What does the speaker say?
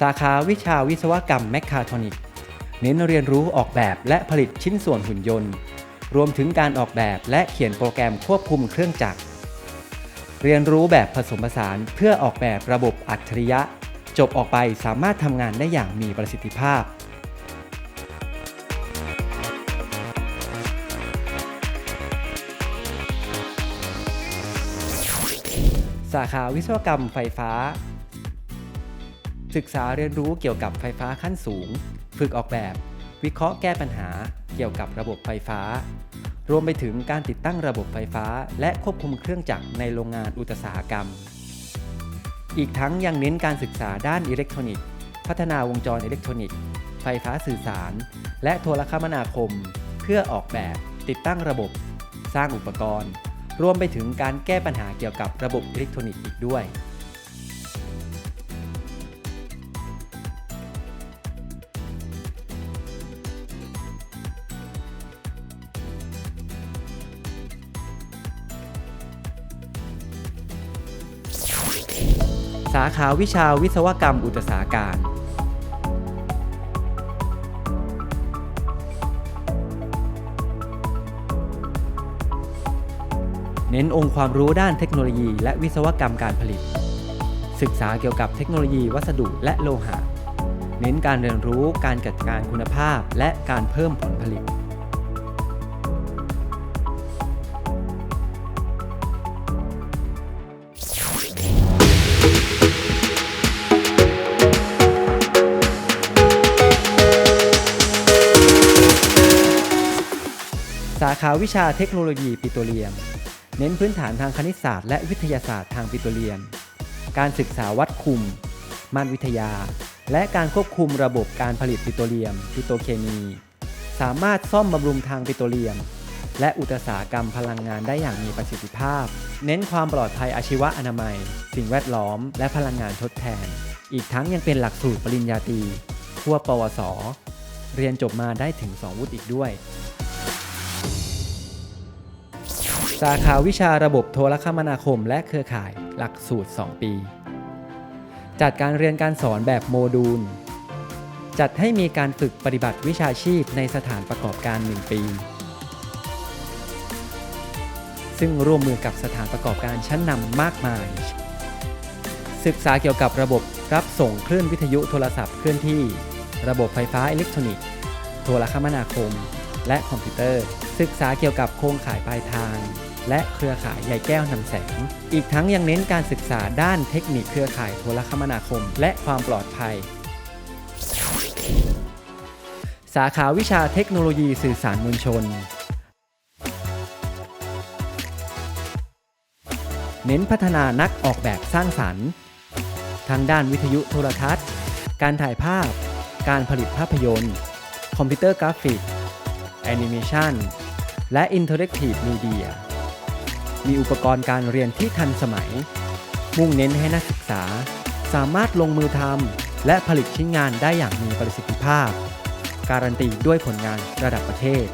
สาขาวิชาวิศวกรรมแมคคาทรอนิกเน้นเรียนรู้ออกแบบและผลิตชิ้นส่วนหุ่นยนต์ รวมถึงการออกแบบและเขียนโปรแกรมควบคุมเครื่องจักร เรียนรู้แบบผสมผสานเพื่อออกแบบระบบอัจฉริยะ จบออกไปสามารถทำงานได้อย่างมีประสิทธิภาพสาขาวิศวกรรมไฟฟ้า ศึกษาเรียนรู้เกี่ยวกับไฟฟ้าขั้นสูง ฝึกออกแบบ วิเคราะห์แก้ปัญหา เกี่ยวกับระบบไฟฟ้า รวมไปถึงการติดตั้งระบบไฟฟ้า และควบคุมเครื่องจักรในโรงงานอุตสาหกรรม อีกทั้งยังเน้นการศึกษาด้านอิเล็กทรอนิกส์ พัฒนาวงจรอิเล็กทรอนิกส์ ไฟฟ้าสื่อสาร และโทรคมนาคม เพื่อออกแบบ ติดตั้งระบบ สร้างอุปกรณ์ รวมไปถึงการแก้ปัญหาเกี่ยวกับระบบอิเล็กทรอนิกส์อีกด้วย สาขาวิชาวิศวกรรมอุตสาหการ เน้นองค์ความรู้ด้านเทคโนโลยี และวิศวกรรมการผลิต ศึกษาเกี่ยวกับเทคโนโลยีวัสดุและโลหะ เน้นการเรียนรู้การจัดการคุณภาพและการเพิ่มผลผลิต สาขาวิชาเทคโนโลยีปิโตรเลียม เน้นพื้นฐานทางคณิตศาสตร์และวิทยาศาสตร์ทางปิโตรเลียม การศึกษาวัดคุมม่านวิทยา และการควบคุมระบบการผลิตปิโตรเลียม ปิโตรเคมี สามารถซ่อมบำรุงทางปิโตรเลียม และอุตสาหกรรมพลังงานได้อย่างมีประสิทธิภาพ เน้นความปลอดภัยอาชีวะอนามัย สิ่งแวดล้อม และพลังงานทดแทน อีกทั้งยังเป็นหลักสูตรปริญญาตรีทั่วปวส เรียนจบมาได้ถึง 2 วุฒิอีกด้วย สาขาวิชาระบบโทรคมนาคมและเครือข่ายหลักสูตร 2 ปี จัดการเรียนการสอนแบบโมดูล จัดให้มีการฝึกปฏิบัติวิชาชีพในสถานประกอบการ 1 ปี ซึ่งร่วมมือกับสถานประกอบการชั้นนำมากมาย ศึกษาเกี่ยวกับระบบรับส่งคลื่นวิทยุโทรศัพท์เคลื่อนที่ ระบบไฟฟ้าอิเล็กทรอนิกส์ โทรคมนาคม และคอมพิวเตอร์ ศึกษาเกี่ยวกับโครงข่ายปลายทาง และเครือข่ายใยแก้วนำแสง อีกทั้งยังเน้นการศึกษาด้านเทคนิคเครือข่ายโทรคมนาคม และความปลอดภัย สาขาวิชาเทคโนโลยีสื่อสารมวลชน เน้นพัฒนานักออกแบบสร้างสรรค์ ทางด้านวิทยุโทรทัศน์ การถ่ายภาพ การผลิตภาพยนตร์ คอมพิวเตอร์กราฟิกแอนิเมชันและอิน มีอุปกรณ์การเรียนที่ทันสมัย มุ่งเน้นให้นักศึกษา สามารถลงมือทำและผลิตชิ้นงานได้อย่างมีประสิทธิภาพ การันตีด้วยผลงานระดับประเทศ